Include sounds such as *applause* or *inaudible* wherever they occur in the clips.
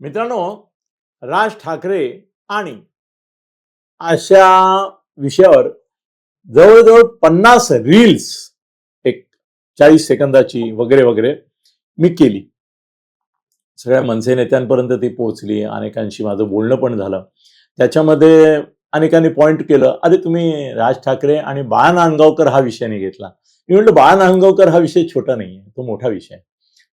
मित्रांनो राज ठाकरे आणि अशा विषयावर जवळजवळ पन्नास रील्स एक चाळीस सेकंदाची वगैरे वगैरे मी केली. सगळ्या मनसे नेत्यांपर्यंत ती पोहोचली अनेकांशी माझं बोलणं पण झालं. त्याच्यामध्ये अनेकांनी पॉईंट केलं अरे तुम्ही राज ठाकरे आणि बाळा नांदगावकर हा विषय नाही घेतला. मी म्हटलं बाळा नांदगावकर हा विषय छोटा नाही आहे तो मोठा विषय आहे.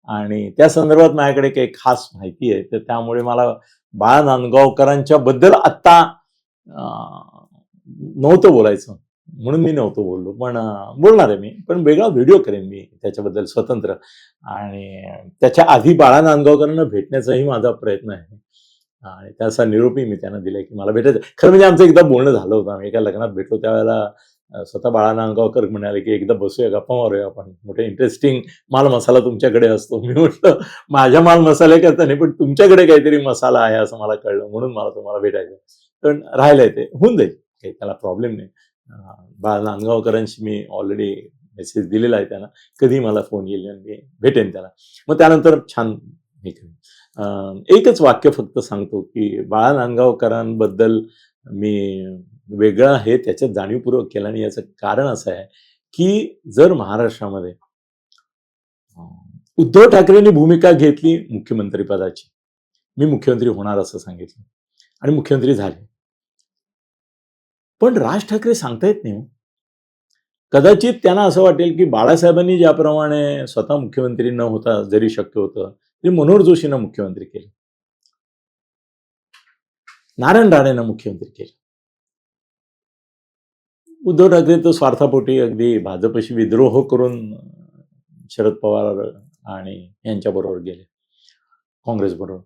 आणि त्या संदर्भात माझ्याकडे काही खास माहिती आहे. तर त्यामुळे मला बाळा नांदगावकरांच्या बद्दल आत्ता नव्हतं बोलायचं. म्हणून मी नव्हतं बोललो. पण बोलणार आहे मी. पण वेगळा व्हिडिओ करेन मी त्याच्याबद्दल स्वतंत्र. आणि त्याच्या आधी बाळा नांदगावकरांना भेटण्याचाही माझा प्रयत्न आहे. आणि त्याचा निरोपी मी त्यांना दिलाय की मला भेटायचं. खरं म्हणजे आमचं एकदा बोलणं झालं होतं. आम्ही एका लग्नात भेटलो त्यावेळेला स्वतः बाळा अंगावकर म्हणाले की एकदा बसूया गप्पा मारूया आपण. मोठे इंटरेस्टिंग माल मसाला तुमच्याकडे असतो. मी म्हटलं माझ्या माल मसाले करता नाही पण तुमच्याकडे काहीतरी मसाला आहे असं मला कळलं. म्हणून मला तुम्हाला भेटायचं. पण राहिलंय ते. होऊन जाईल. काही त्याला प्रॉब्लेम नाही. अं, बाळ नांदगावकरांशी मी ऑलरेडी मेसेज दिलेला आहे त्यांना कधी मला फोन येईल आणि मी भेटेन त्याला. मग त्यानंतर छान हे करेन. एकच वाक्य फक्त सांगतो की बाळा नांदगावकरांबद्दल मी वेगळं आहे त्याच्यात जाणीवपूर्वक केलं आणि याचं कारण असं आहे की जर महाराष्ट्रामध्ये उद्धव ठाकरेंनी भूमिका घेतली मुख्यमंत्री पदाची मी मुख्यमंत्री होणार असं सांगितलं आणि मुख्यमंत्री झाले. पण राज ठाकरे सांगता येत नाही हो. कदाचित त्यांना असं वाटेल की बाळासाहेबांनी ज्याप्रमाणे स्वतः मुख्यमंत्री न होता जरी शक्य होतं तरी मनोहर जोशीनं मुख्यमंत्री केलं. नारायण राणेनं मुख्यमंत्री केलं. उद्धव ठाकरे तर स्वार्थापोटी अगदी भाजपशी विद्रोह करून शरद पवार आणि यांच्याबरोबर गेले. काँग्रेसबरोबर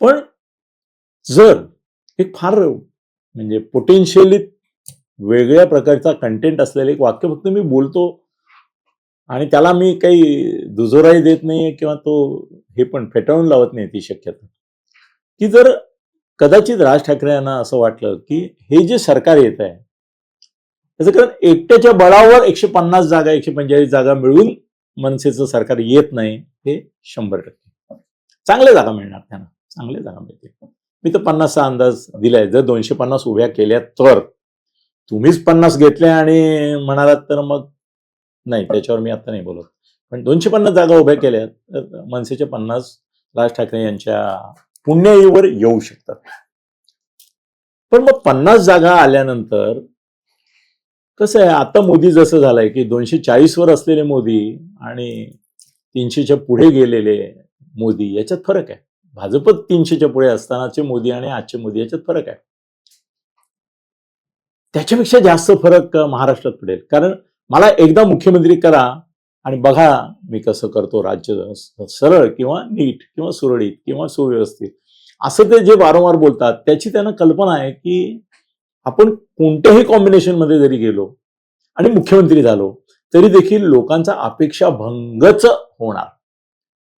पण जर एक फार म्हणजे पोटेन्शियली वेगळ्या प्रकारचा कंटेंट असलेलं एक वाक्य फक्त मी बोलतो आणि त्याला मी काही दुजोराही देत नाहीये किंवा तो हे पण फेटाळून लावत नाही ती शक्यता. की जर कदाचित राज ठाकरे यांना असं वाटलं की हे जे सरकार येत आहे त्याचं कारण एकट्याच्या बळावर एकशे पन्नास जागा एकशे पंचेचाळीस जागा मिळून मनसेचं सरकार येत नाही हे शंभर टक्के. चांगल्या जागा मिळणार त्यांना. चांगल्या जागा मिळतील. मी तर पन्नासचा अंदाज दिलाय. जर दोनशे पन्नास उभ्या केल्या तर. तुम्हीच पन्नास घेतल्या आणि म्हणालात तर मग नाही त्याच्यावर मी आता नाही बोलत. पण दोनशे पन्नास जागा उभ्या केल्या तर मनसेचे पन्नास राज ठाकरे यांच्या पुण्याईवर येऊ शकतात. पण मग पन्नास जागा आल्यानंतर कसं आहे आता मोदी जसं झालंय की दोनशे चाळीस वर असलेले मोदी आणि तीनशेच्या पुढे गेलेले मोदी याच्यात फरक आहे. भाजप तीनशेच्या पुढे असतानाचे मोदी आणि आजचे मोदी याच्यात फरक आहे. त्याच्यापेक्षा जास्त फरक महाराष्ट्रात पडेल. कारण मला एकदा मुख्यमंत्री करा आणि बघा मी कसं करतो राज्य सरळ किंवा नीट किंवा सुरळीत किंवा सुव्यवस्थित. असं ते जे वारंवार बोलतात त्याची त्यांना कल्पना आहे की आपण कोणत्याही कॉम्बिनेशनमध्ये जरी गेलो आणि मुख्यमंत्री झालो तरी देखील लोकांचा अपेक्षा भंगच होणार.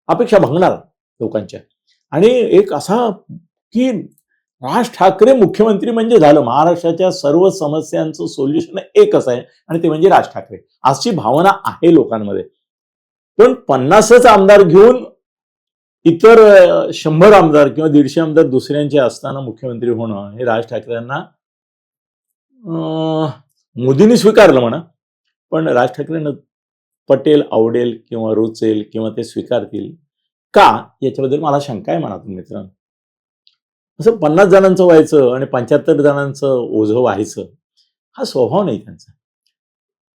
अपेक्षा भंगणार लोकांच्या. आणि एक असा की राज ठाकरे मुख्यमंत्री म्हणजे झालं. महाराष्ट्राच्या सर्व समस्यांचं सोल्युशन एकच आहे आणि ते म्हणजे राज ठाकरे. अशी भावना आहे लोकांमध्ये. पण पन्नासच आमदार घेऊन इतर शंभर आमदार किंवा दीडशे आमदार दुसऱ्यांचे असताना मुख्यमंत्री होणं हे राज ठाकरेंना मोदींनी स्वीकारलं म्हणा पण राज ठाकरेंना पटेल आवडेल किंवा रुचेल किंवा ते स्वीकारतील का याच्याबद्दल मला शंका आहे मनातून मित्रांनो. असं पन्नास जणांचं व्हायचं आणि पंच्याहत्तर जणांचं ओझं व्हायचं हा स्वभाव नाही त्यांचा.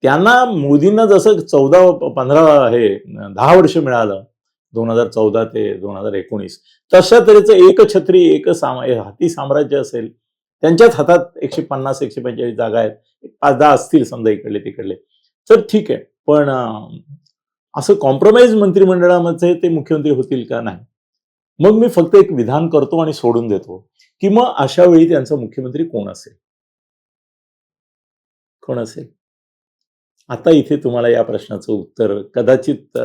त्यांना मोदींना जसं चौदा पंधरा हे दहा वर्ष मिळालं दोन हजार चौदा ते दोन हजार एकोणीस तशा तऱ्हेचं एक छत्री एक साम हाती साम्राज्य असेल त्यांच्याच हातात एकशे पन्नास एकशे पंचेचाळीस जागा आहेत. पाच दहा असतील समजा इकडले तिकडले. तर ठीक आहे. पण असं कॉम्प्रोमाइज मंत्रिमंडळामध्ये ते मुख्यमंत्री होतील का नाही? मग मी फक्त एक विधान करतो आणि सोडून देतो. की मग अशा वेळी त्यांचा मुख्यमंत्री कोण असेल? कोण असेल? आता इथे तुम्हाला या प्रश्नाचं उत्तर कदाचित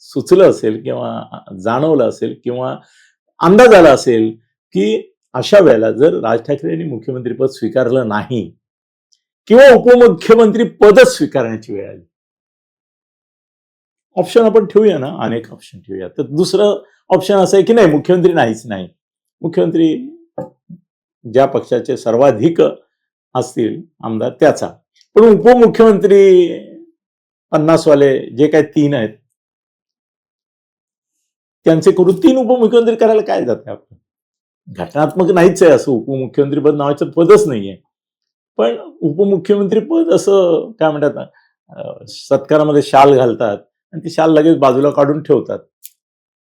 सुचलं असेल किंवा जाणवलं असेल किंवा अंदाज आला असेल की अशा वेळेला जर राज ठाकरेंनी मुख्यमंत्रीपद स्वीकारलं नाही किंवा उपमुख्यमंत्री पदच स्वीकारण्याची वेळ आली. ऑप्शन आपण ठेवूया ना अनेक ऑप्शन ठेवूया. तर दुसरं ऑप्शन असं आहे की नाही मुख्यमंत्री नाहीच नाही. मुख्यमंत्री ज्या पक्षाचे सर्वाधिक असतील आमदार त्याचा. पण उपमुख्यमंत्री पन्नासवाले जे काही तीन आहेत त्यांचे करून तीन उपमुख्यमंत्री करायला काय जाते आपण घटनात्मक नाहीच आहे असं उपमुख्यमंत्रीपद नावाचं पदच नाहीये. पण उपमुख्यमंत्री पद असं काय म्हणतात ना सत्कारामध्ये शाल घालतात आणि ती शाल लगेच बाजूला काढून ठेवतात.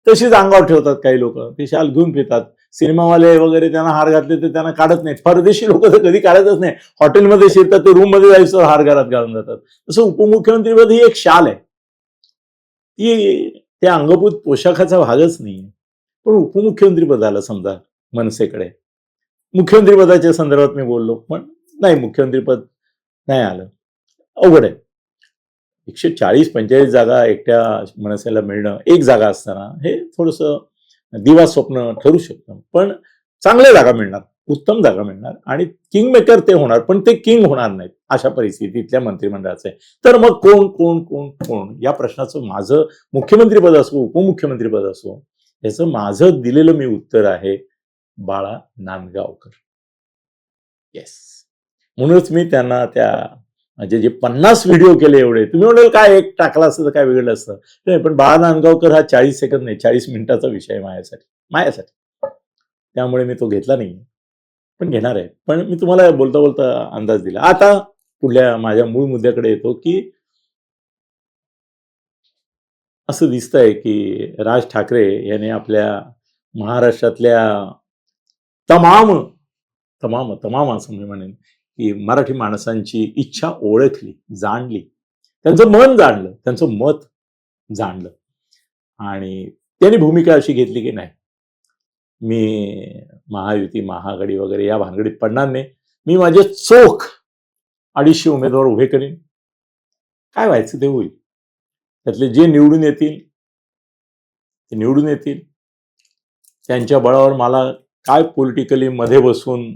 तशीच अंगावर ठेवतात काही लोक. ते शाल घेऊन फिरतात. सिनेमावाले वगैरे त्यांना हार घातले तर त्यांना काढत नाहीत. परदेशी लोक तर कधी काढतच नाही. हॉटेलमध्ये शिरतात ते रूममध्ये जायचं हार घरात घालून जातात. तसं उपमुख्यमंत्रीपद ही एक शाल आहे. ती त्या अंगभूत पोशाखाचा भागच नाहीये. पण उपमुख्यमंत्री पदाला समजा मनसेकडे. मुख्यमंत्रीपदाच्या संदर्भात मी बोललो पण नाही मुख्यमंत्रीपद नाही आलं. अवघड आहे. एकशे चाळीस पंचेचाळीस जागा एकट्या मनसेला मिळणं एक जागा असताना हे थोडस दिवा स्वप्न ठरू शकतं. पण चांगल्या जागा मिळणार उत्तम जागा मिळणार आणि किंग मेकर ते होणार पण ते किंग होणार नाहीत अशा परिस्थितीतल्या मंत्रिमंडळाचं. आहे तर मग कोण कोण कोण कोण? या प्रश्नाचं माझं मुख्यमंत्रीपद असो उपमुख्यमंत्रीपद असो याचं माझं दिलेलं मी उत्तर आहे. बाळा नांदगावकर. येस म्हणूनच मी त्यांना त्या म्हणजे जे पन्नास व्हिडिओ केले एवढे तुम्ही म्हणाल काय एक टाकला असतं तर काय वेगळं असतं? नाही पण बाळा नांदगावकर हा चाळीस सेकंद नाही चाळीस मिनिटाचा विषय माझ्यासाठी माझ्यासाठी. त्यामुळे मी तो घेतला नाही. पण घेणार आहे. पण मी तुम्हाला बोलता बोलता अंदाज दिला. आता पुढल्या माझ्या मूळ मुद्द्याकडे येतो की असं दिसतंय की राज ठाकरे याने आपल्या महाराष्ट्रातल्या तमाम तमाम तमाम असं मी म्हणेन की मराठी माणसांची इच्छा ओळखली जाणली. त्यांचं मन जाणलं त्यांचं मत जाणलं. आणि त्यांनी भूमिका अशी घेतली की नाही मी महायुती महाआघाडी वगैरे या भानगडीत पडणार नाही. मी माझे चोख अडीचशे उमेदवार उभे करीन. काय व्हायचं ते होईल? त्यातले जे निवडून येतील ते निवडून येतील. त्यांच्या बळावर मला काय पॉलिटिकली मध्ये बसून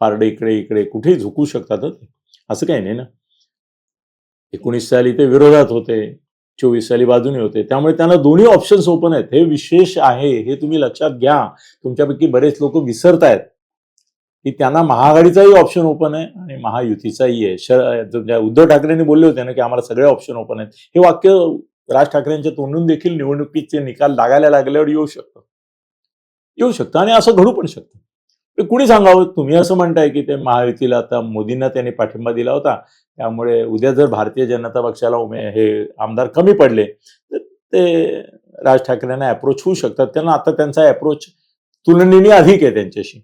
पारडे इकडे इकडे कुठेही झुकू शकतात असं काही नाही ना. एकोणीस साली ते विरोधात होते चोवीस साली बाजूने होते. त्यामुळे त्यांना दोन्ही ऑप्शन्स ओपन आहेत. हे विशेष आहे हे तुम्ही लक्षात घ्या. तुमच्यापैकी बरेच लोक विसरतायत. की त्यांना महाआघाडीचाही ऑप्शन ओपन आहे आणि महायुतीचाही आहे. शर तुमच्या उद्धव ठाकरेंनी बोलले होते ना की आम्हाला सगळे ऑप्शन ओपन आहेत. हे वाक्य राज ठाकरेंच्या तोंडून देखील निवडणुकीचे निकाल लागायला लागल्यावर येऊ शकतं. येऊ शकतं आणि असं घडू पण शकतं. कुणी सांगावं? तुम्ही असं म्हणताय की ते महायुतीला आता मोदींना त्यांनी पाठिंबा दिला होता. त्यामुळे उद्या जर भारतीय जनता पक्षाला उमे हे आमदार कमी पडले तर ते राज ठाकरेंना अप्रोच होऊ शकतात. त्यांना आता त्यांचा अप्रोच तुलनेने अधिक आहे त्यांच्याशी.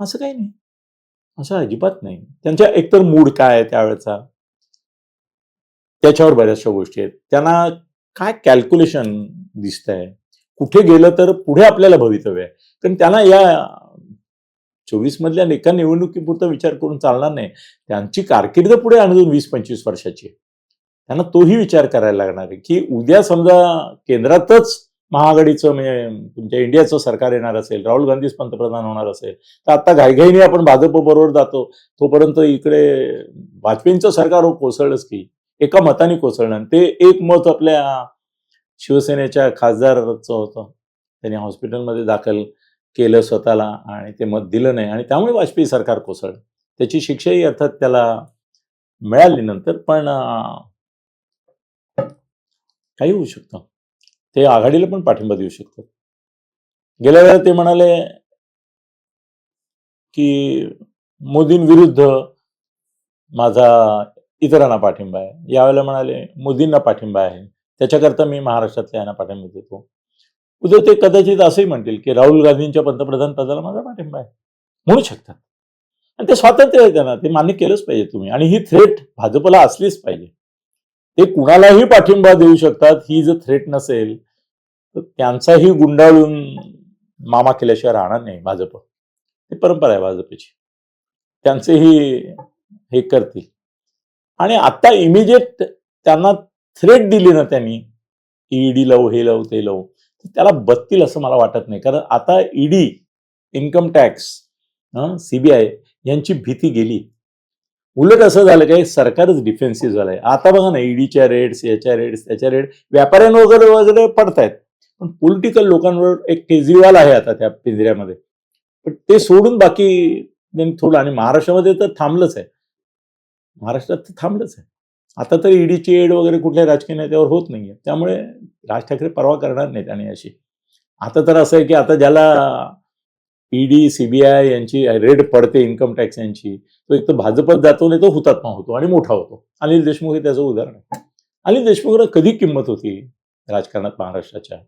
असं काही नाही. असं अजिबात नाही. त्यांच्या एकतर मूड काय आहे त्यावेळेचा? त्याच्यावर बऱ्याचशा गोष्टी आहेत. त्यांना काय कॅल्क्युलेशन दिसतंय? कुठे गेलं तर पुढे आपल्याला भवितव्य आहे. कारण त्यांना या चोवीस मधल्या एका निवडणुकीपुरता विचार करून चालणार नाही. त्यांची कारकीर्द पुढे अजून वीस पंचवीस वर्षाची आहे. त्यांना तोही विचार करायला लागणार आहे की उद्या समजा केंद्रातच महाआघाडीचं म्हणजे तुमच्या इंडियाचं सरकार येणार असेल राहुल गांधीच पंतप्रधान होणार असेल तर आता घाईघाईने आपण भाजप बरोबर जातो तोपर्यंत इकडे वाजपेयींचं सरकार हो कोसळलंच की एका मताने कोसळणार. ते एक मत आपल्या शिवसेनेच्या खासदारचं होतं. त्यांनी हॉस्पिटलमध्ये दाखल केलं स्वतःला आणि ते मत दिलं नाही आणि त्यामुळे वाजपेयी सरकार कोसळलं. त्याची शिक्षाही अर्थात त्याला मिळाली नंतर पण काही होऊ शकतं. ते आघाडीला पण पाठिंबा देऊ शकतात. गेल्या वेळेला ते म्हणाले की मोदींविरुद्ध माझा इतरांना पाठिंबा आहे. यावेळेला म्हणाले मोदींना पाठिंबा आहे. त्याच्याकरता मी महाराष्ट्रातल्या यांना पाठिंबा देतो. उद्या ते कदाचित असंही म्हणतील की राहुल गांधींच्या पंतप्रधान पदाला माझा पाठिंबा आहे. म्हणू शकतात. आणि ते स्वातंत्र्य आहे त्यांना. ते मान्य केलंच पाहिजे तुम्ही. आणि ही थ्रेट भाजपला असलीच पाहिजे. ते कुणालाही पाठिंबा देऊ शकतात. ही जर थ्रेट नसेल तर त्यांचाही गुंडाळून मामा केल्याशिवाय राहणार नाही भाजप. ही परंपरा आहे भाजपची. त्यांचेही हे करतील. आणि आता इमिजिएट त्यांना थ्रेट दिली ना त्यांनी ईडी लावू हे लावू ते लावू. त्याला बसतील असं मला वाटत नाही. कारण आता ईडी इन्कम टॅक्स सीबीआय यांची भीती गेली. उलट असं झालं काय सरकारच डिफेन्सिव्ह झालंय. आता बघा ना ईडीच्या रेट्स याच्या रेट्स त्याच्या रेट व्यापाऱ्यांना वगैरे वगैरे पडतायत. पण पॉलिटिकल लोकांवर एक केजरीवाल आहे आता त्या पिंजऱ्यामध्ये. पण ते सोडून बाकी थोडं आणि महाराष्ट्रामध्ये तर थांबलंच आहे. महाराष्ट्रात तर थांबलंच आहे. आता तर ईडीची एड वगैरे कुठल्या राजकीय नेत्यावर होत नाहीये. त्यामुळे राज ठाकरे परवा करणार नाहीत आणि अशी. आता तर असं आहे की आता ज्याला ईडी सीबीआय यांची रेड पडते इन्कम टॅक्स यांची तो एक तर भाजपत जातो नाही तो हुतात्मा होतो आणि मोठा होतो. अनिल देशमुख हे त्याचं उदाहरण आहे. अनिल देशमुखला कधी किंमत होती राजकारणात महाराष्ट्राच्या?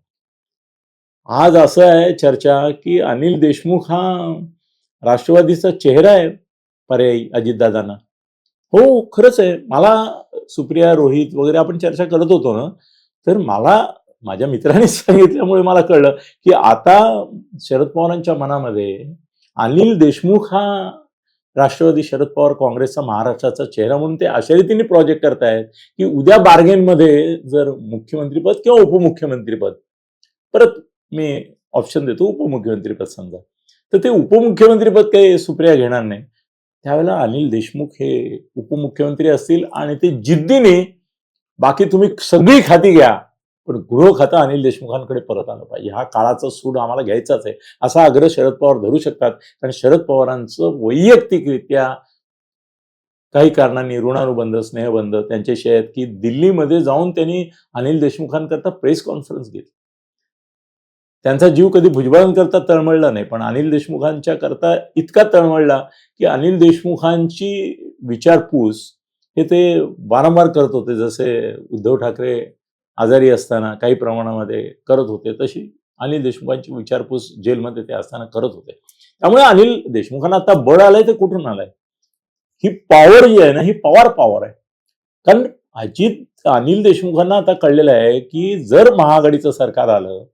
आज असं आहे चर्चा की अनिल देशमुख हा राष्ट्रवादीचा चेहरा आहे पर्यायी अजितदादांना. हो खरंच आहे. मला सुप्रिया रोहित वगैरे आपण चर्चा करत होतो ना तर मला माझ्या मित्राने *laughs* सांगितल्यामुळे मला कळलं की आता शरद पवारांच्या मनामध्ये अनिल देशमुख हा राष्ट्रवादी शरद पवार काँग्रेसचा महाराष्ट्राचा चेहरा म्हणून ते अशा रीतीने प्रोजेक्ट करतायत की उद्या बार्गेनमध्ये जर मुख्यमंत्रीपद किंवा उपमुख्यमंत्रीपद परत मी ऑप्शन देतो उपमुख्यमंत्रीपद समजा. तर ते उपमुख्यमंत्रीपद काही सुप्रिया घेणार नाही. त्यावेळेला अनिल देशमुख हे उपमुख्यमंत्री असतील आणि ते जिद्दीने बाकी तुम्ही सगळी खाती घ्या पण गृह खातं अनिल देशमुखांकडे परत आलं पाहिजे. हा काळाचा सूड आम्हाला घ्यायचाच आहे. असा आग्रह शरद पवार धरू शकतात. कारण शरद पवारांचं वैयक्तिकरित्या काही कारणांनी ऋणानुबंध स्नेहबंध त्यांच्याशी आहेत की दिल्लीमध्ये जाऊन त्यांनी अनिल देशमुखांकरता प्रेस कॉन्फरन्स घेतली. त्यांचा जीव कधी भुजबळांकरता तळमळला नाही पण अनिल देशमुखांच्या करता इतका तळमळला की अनिल देशमुखांची विचारपूस हे ते वारंवार करत होते जसे उद्धव ठाकरे आजारी असताना काही प्रमाणामध्ये करत होते तशी अनिल देशमुखांची विचारपूस जेलमध्ये ते असताना करत होते. त्यामुळे अनिल देशमुखांना आता बळ आलंय ते कुठून आलंय? ही पॉवर जी आहे ना ही पॉवर पॉवर आहे. कारण अजित अनिल देशमुखांना आता कळलेलं आहे की जर महाआघाडीचं सरकार आलं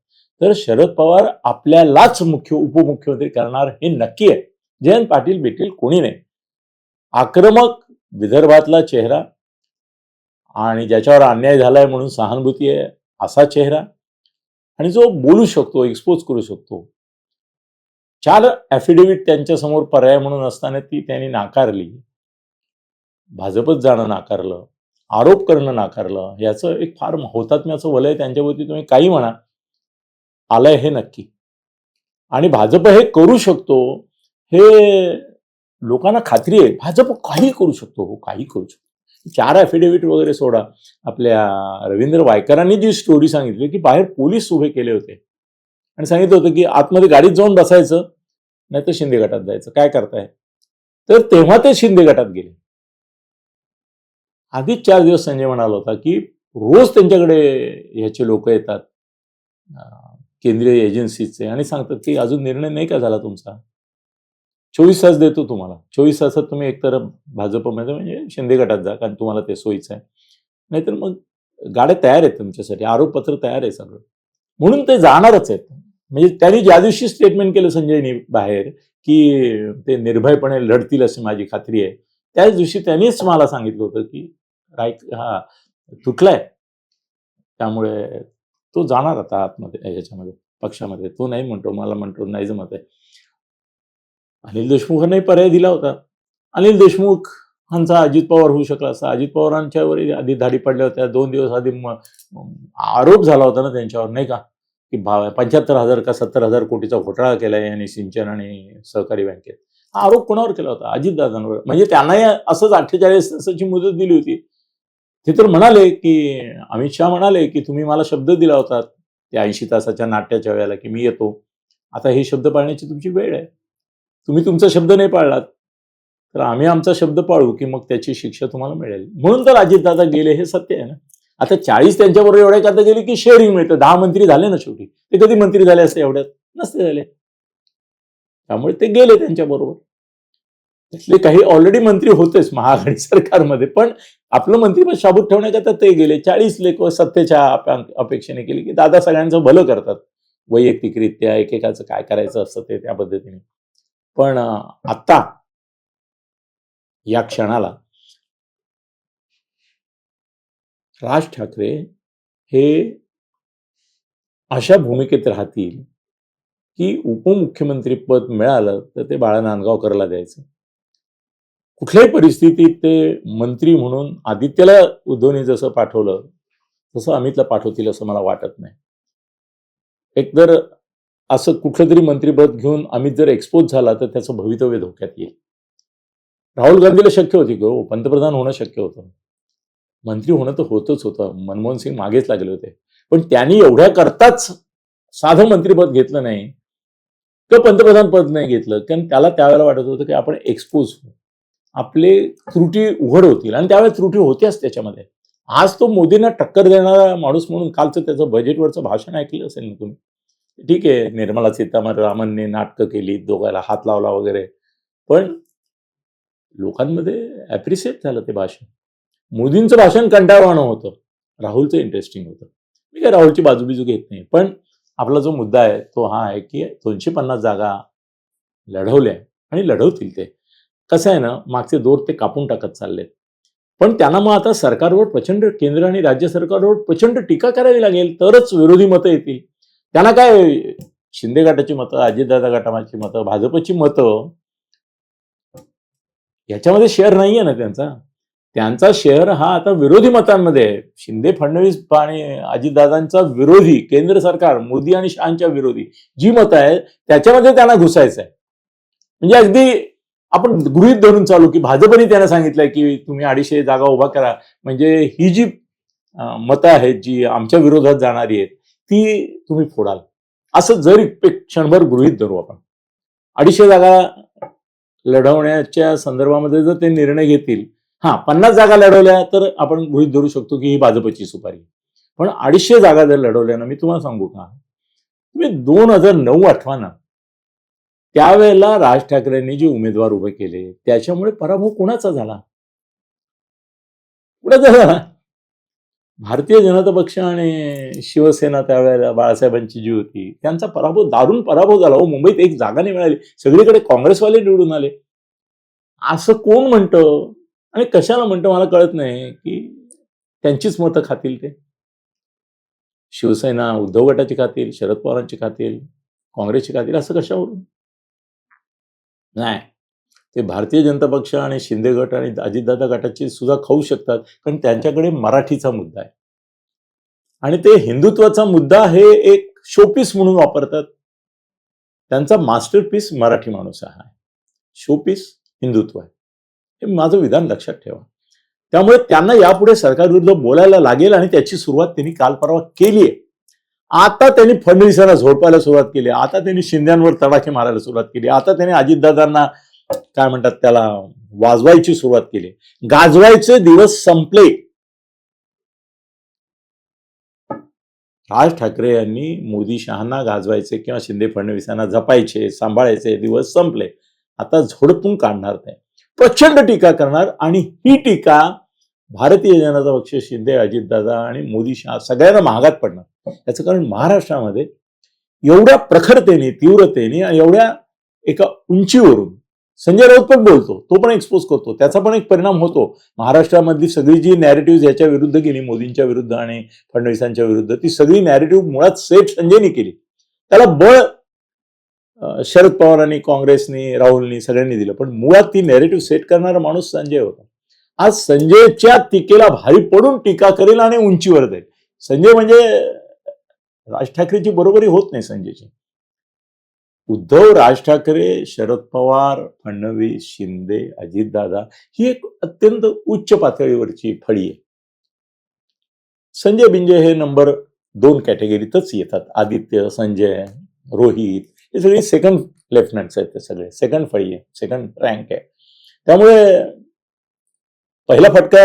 तर शरद पवार आपल्यालाच मुख्य उपमुख्यमंत्री करणार हे नक्की आहे. जयंत पाटील बिटील कोणी नाही. आक्रमक विदर्भातला चेहरा आणि ज्याच्यावर अन्याय झालाय म्हणून सहानुभूती आहे असा चेहरा. आणि जो बोलू शकतो एक्सपोज करू शकतो. चार ॲफिडेव्हिट त्यांच्यासमोर पर्याय म्हणून असताना ती त्यांनी नाकारली. भाजपच जाणं नाकारलं. आरोप करणं नाकारलं. याचं एक फार होतात्म्याचं वलय त्यांच्यावरती तुम्ही काही म्हणा. आलंय हे नक्की. आणि भाजप हे करू शकतो हे लोकांना खात्री आहे. भाजप काही करू शकतो हो काही करू शकतो. चार ॲफिडेव्हिट वगैरे सोडा. आपल्या रवींद्र वायकरांनी जी स्टोरी सांगितली की बाहेर पोलीस उभे केले होते. आणि सांगितलं होतं की आतमध्ये गाडीत जाऊन बसायचं नाही तर शिंदे गटात जायचं. काय करताय? तर तेव्हा ते शिंदे गटात गेले. आधीच चार दिवस संजय म्हणाला होता की रोज त्यांच्याकडे ह्याचे लोक येतात. केंद्रीय एजन्सीचे आणि सांगतात की अजून निर्णय नाही का झाला तुमचा? चोवीस तास देतो तुम्हाला. चोवीस तासात तुम्ही एकतर भाजपमध्ये म्हणजे शिंदे गटात जा कारण तुम्हाला ते सोयीचं आहे. नाहीतर मग गाड्या तयार आहेत तुमच्यासाठी आरोपपत्र तयार आहे सगळं. म्हणून ते जाणारच आहेत. म्हणजे त्यांनी ज्या दिवशी स्टेटमेंट केलं संजयनी बाहेर की ते निर्भयपणे लढतील अशी माझी खात्री आहे त्याच दिवशी त्यांनीच मला सांगितलं होतं की राय हा तुटलाय. त्यामुळे तो जाणार आता आतमध्ये ह्याच्यामध्ये पक्षामध्ये. तो नाही म्हणतो मला म्हणतो नाही जमत आहे. अनिल देशमुखांनाही पर्याय दिला होता. अनिल देशमुख यांचा अजित पवार होऊ शकला असता. अजित पवारांच्यावर आधी धाडी पडल्या होत्या. दोन दिवस आधी आरोप झाला होता ना त्यांच्यावर नाही का? की भाव पंच्याहत्तर हजार का सत्तर हजार कोटीचा घोटाळा केलाय यांनी सिंचन आणि सहकारी बँकेत. हा आरोप कोणावर केला होता? अजितदादांवर. म्हणजे त्यांनाही असंच अठ्ठेचाळीस तासाची मुदत दिली होती. ते तर म्हणाले की अमित शहा म्हणाले की तुम्ही मला शब्द दिला होता त्या ऐंशी तासाच्या नाट्याच्या वेळेला की मी येतो. आता हे शब्द पाळण्याची तुमची वेळ आहे. तुम्ही तुमचा शब्द नाही पाळलात. तर आम्ही आमचा शब्द पाळू की मग त्याची शिक्षा तुम्हाला मिळेल. म्हणून तर अजितदादा गेले हे सत्य आहे ना. आता चाळीस त्यांच्याबरोबर एवढ्या करता गेले की शेअरिंग मिळतं. दहा मंत्री झाले ना शेवटी. ते कधी मंत्री झाले असते एवढ्यात? नसते झाले. त्यामुळे ते गेले त्यांच्याबरोबर. त्यातले काही ऑलरेडी मंत्री होतेच महाआघाडी *laughs* सरकारमध्ये पण आपलं मंत्रीपद शाबूत ठेवण्याकरता ते गेले. चाळीस लेख सत्तेच्या अपेक्षेने केली की दादा सगळ्यांचं भलं करतात. वैयक्तिकरित्या एकेकाचं काय करायचं असतं ते त्या पद्धतीने. पण आता या क्षणाला राज ठाकरे हे अशा भूमिकेत राहतील की उपमुख्यमंत्रीपद मिळालं तर ते बाळा नांदगावकरला द्यायचं. कुठल्याही परिस्थितीत ते मंत्री म्हणून आदित्यला उद्धवने जसं पाठवलं तसं अमितला पाठवतील असं मला वाटत नाही. एकतर असं कुठलं तरी मंत्रीपद घेऊन अमित जर एक्सपोज झाला तर त्याचं भवितव्य धोक्यात येईल. राहुल गांधीला शक्य होती गो हो, पंतप्रधान होणं शक्य होतं. मंत्री होणं तर होतच होतं मनमोहन सिंग मागेच लागले होते. पण त्यांनी एवढ्या करताच साधं मंत्रीपद घेतलं नाही किंवा पंतप्रधान पद नाही घेतलं कारण त्याला त्यावेळेला वाटत होतं की आपण एक्सपोज होऊ. आपले त्रुटी उघड होतील आणि त्यावेळेस त्रुटी होत्याच त्याच्यामध्ये. आज तो मोदींना टक्कर देणारा माणूस म्हणून कालचं त्याचं बजेटवरचं भाषण ऐकलं असेल ना तुम्ही? ठीक आहे निर्मला सीतारामनने नाटकं केली दोघाला हात लावला वगैरे. पण लोकांमध्ये ॲप्रिशिएट झालं ते भाषण. मोदींचं भाषण कंटाळवाणं होतं. राहुलचं इंटरेस्टिंग होतं. मी काय राहुलची बाजूबिजू घेत नाही. पण आपला जो मुद्दा आहे तो हा आहे की दोनशे पन्नास जागा लढवल्या आणि लढवतील ते. कसं आहे ना मागचे दोर ते कापून टाकत चाललेत. पण त्यांना मग आता सरकारवर प्रचंड केंद्र आणि राज्य सरकारवर प्रचंड टीका करावी लागेल तरच विरोधी मतं येतील. त्यांना काय शिंदे गटाची मतं अजितदादा गटाची मतं भाजपची मतं याच्यामध्ये शेअर नाहीये ना त्यांचा. त्यांचा शेअर हा आता विरोधी मतांमध्ये आहे. शिंदे फडणवीस आणि अजितदादांचा विरोधी केंद्र सरकार मोदी आणि शहांच्या विरोधी जी मतं आहेत त्याच्यामध्ये त्यांना घुसायचं आहे म्हणजे अगदी आपण गृहित धरून चालू की भाजपने त्यांना सांगितलंय की तुम्ही अडीचशे जागा उभा करा. म्हणजे ही जी मतं आहेत जी आमच्या विरोधात जाणारी आहेत ती तुम्ही फोडाल. असं जर क्षणभर गृहित धरू आपण. अडीचशे जागा लढवण्याच्या संदर्भामध्ये जर ते निर्णय घेतील हा पन्नास जागा लढवल्या तर आपण गृहित धरू शकतो की ही भाजपची सुपारी. पण अडीचशे जागा जर लढवल्या ना मी तुम्हाला सांगू का? तुम्ही दोन हजार नऊ आठवा ना त्यावेळेला राज ठाकरेंनी जे उमेदवार उभे केले त्याच्यामुळे पराभव कोणाचा झाला? कुणाचा झाला? भारतीय जनता पक्ष आणि शिवसेना त्यावेळेला बाळासाहेबांची जी होती त्यांचा पराभव दारुण पराभव झाला. हो मुंबईत एक जागा नाही मिळाली. सगळीकडे काँग्रेसवाले निवडून आले. असं कोण म्हणतं? आणि कशाला म्हणतं? मला कळत नाही की त्यांचीच मतं खातील ते. शिवसेना उद्धव गटाची खातील शरद पवारांची खातील काँग्रेसची खातील असं कशावरून? नाही. ते भारतीय जनता पक्ष आणि शिंदे गट आणि अजितदादा गटाची सुद्धा खाऊ शकतात कारण त्यांच्याकडे मराठीचा मुद्दा आहे. आणि ते हिंदुत्वाचा मुद्दा हे एक शोपीस म्हणून वापरतात. त्यांचा मास्टरपीस मराठी माणूस आहे. शोपीस हिंदुत्व आहे. हे माझं विधान लक्षात ठेवा. त्यामुळे त्यांना यापुढे सरकारविरुद्ध बोलायला लागेल आणि त्याची सुरुवात त्यांनी काल परवा केली आहे. आता त्यांनी फडणवीसांना झोडपायला सुरुवात केली. आता त्यांनी शिंद्यांवर तडाखे मारायला सुरुवात केली. आता त्यांनी अजितदादांना काय म्हणतात त्याला वाजवायची सुरुवात केली. गाजवायचे दिवस संपले. राज ठाकरे यांनी मोदी शहांना गाजवायचे किंवा शिंदे फडणवीसांना जपायचे सांभाळायचे दिवस संपले. आता झोडपून काढणार ते. प्रचंड टीका करणार आणि ही टीका भारतीय जनता पक्ष शिंदे अजितदादा आणि मोदी शहा सगळ्यांना महागात पडणार. याचं कारण महाराष्ट्रामध्ये एवढ्या प्रखरतेने तीव्रतेने आणि एवढ्या एका उंचीवरून संजय राऊत पण बोलतो तो पण एक्सपोज करतो. त्याचा पण एक परिणाम होतो. महाराष्ट्रामधली सगळी जी नॅरेटिव्ह याच्या विरुद्ध गेली मोदींच्या विरुद्ध आणि फडणवीसांच्या विरुद्ध ती सगळी नॅरेटिव्ह मुळात सेट संजयनी केली. त्याला बळ शरद पवारांनी काँग्रेसनी राहुलनी सगळ्यांनी दिलं पण मुळात ती नॅरेटिव्ह सेट करणारा माणूस संजय होता. आज संजयच्या टीकेला भारी पडून टीका करेल आणि उंचीवर जाईल. संजय म्हणजे राज ठाकरेची बरोबरी होत नाही संजयची. उद्धव राज ठाकरे शरद पवार फडणवीस शिंदे अजितदादा ही एक अत्यंत उच्च पातळीवरची फळी आहे. संजय बिंजय हे नंबर दोन कॅटेगरीतच येतात. आदित्य संजय रोहित हे सगळे सेकंड लेफ्टनंट्स आहेत ते सगळे. सेकंड फळी आहे सेकंड रँक आहे. त्यामुळे पहिला फटका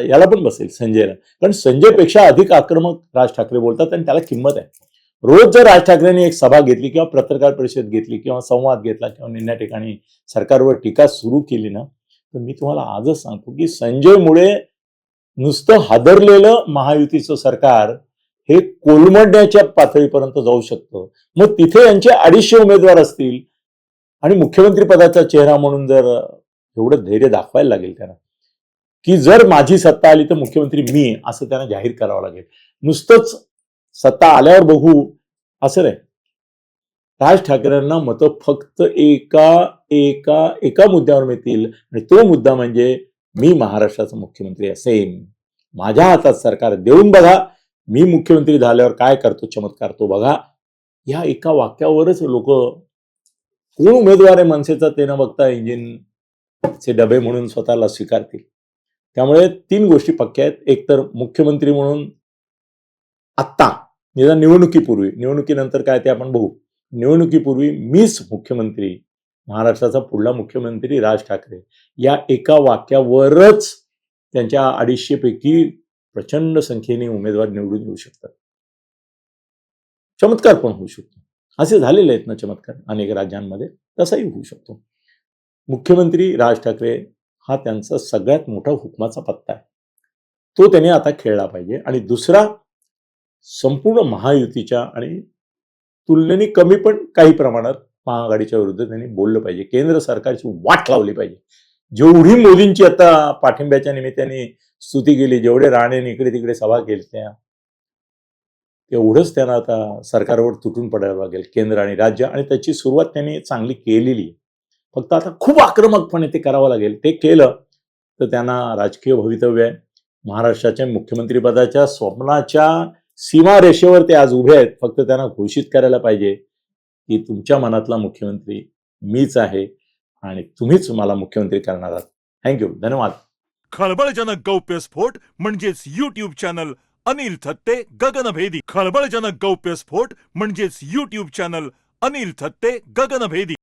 याला पण बसेल संजयला. कारण संजयपेक्षा अधिक आक्रमक राज ठाकरे बोलतात आणि त्याला किंमत आहे. रोज जर राज ठाकरेंनी एक सभा घेतली किंवा पत्रकार परिषद घेतली किंवा संवाद घेतला किंवा निन्या ठिकाणी सरकारवर टीका सुरू केली ना तर मी तुम्हाला आजच सांगतो की संजयमुळे नुसतं हादरलेलं महायुतीचं सरकार हे कोलमडण्याच्या पातळीपर्यंत जाऊ शकतं. मग तिथे यांचे अडीचशे उमेदवार असतील आणि मुख्यमंत्री पदाचा चेहरा म्हणून जर एवढं धैर्य दाखवायला लागेल त्यांना की जर माझी सत्ता आली तर मुख्यमंत्री मी असं त्यांना जाहीर करावं लागेल. नुसतंच सत्ता आल्यावर बघू असं नाही. राज ठाकरेंना मतं फक्त एका एका एका मुद्द्यावर मिळतील. आणि तो मुद्दा म्हणजे मी महाराष्ट्राचा मुख्यमंत्री असेन. माझ्या हातात सरकार देऊन बघा. मी मुख्यमंत्री झाल्यावर काय करतो चमत्कार तो बघा. या एका वाक्यावरच लोक कोण उमेदवार आहे मनसेचा ते न बघता इंजिनचे डबे म्हणून स्वतःला स्वीकारतील. त्यामुळे तीन गोष्टी पक्क्या आहेत. एक तर मुख्यमंत्री म्हणून आत्ता निदान निवडणुकीपूर्वी निवडणुकीनंतर काय ते आपण बघू. निवडणुकीपूर्वी मीच मुख्यमंत्री महाराष्ट्राचा पुढला मुख्यमंत्री राज ठाकरे या एका वाक्यावरच त्यांच्या अडीचशे पैकी प्रचंड संख्येने उमेदवार निवडून येऊ शकतात. चमत्कार पण होऊ शकतो. असे झालेले आहेत ना चमत्कार अनेक राज्यांमध्ये. तसाही होऊ शकतो. मुख्यमंत्री राज ठाकरे हा त्यांचा सगळ्यात मोठा हुकमाचा पत्ता आहे. तो त्याने आता खेळला पाहिजे. आणि दुसरा संपूर्ण महायुतीच्या आणि तुलनेने कमी पण काही प्रमाणात महाआघाडीच्या विरुद्ध त्यांनी बोललं पाहिजे. केंद्र सरकारची वाट लावली पाहिजे. जेवढी मोदींची आता पाठिंब्याच्या निमित्ताने स्तुती केली जेवढे राणेने इकडे तिकडे सभा केल्या तेवढंच त्यांना आता सरकारवर तुटून पडायला लागेल. केंद्र आणि राज्य. आणि त्याची सुरुवात त्यांनी चांगली केलेली आहे. फक्त आता खूप आक्रमकपणे ते करावं लागेल. ते केलं तर त्यांना राजकीय भवितव्य आहे. महाराष्ट्राच्या मुख्यमंत्रीपदाच्या स्वप्नाच्या सीमारेषेवर ते आज उभे आहेत. फक्त त्यांना घोषित करायला पाहिजे की तुमच्या मनातला मुख्यमंत्री मीच आहे आणि तुम्हीच मला मुख्यमंत्री करणार आहात. थँक्यू धन्यवाद. खळबळजनक गौप्यस्फोट म्हणजेच युट्यूब चॅनल अनिल थत्ते गगनभेदी. खळबळजनक गौप्यस्फोट म्हणजेच युट्यूब चॅनल अनिल थत्ते गगनभेदी.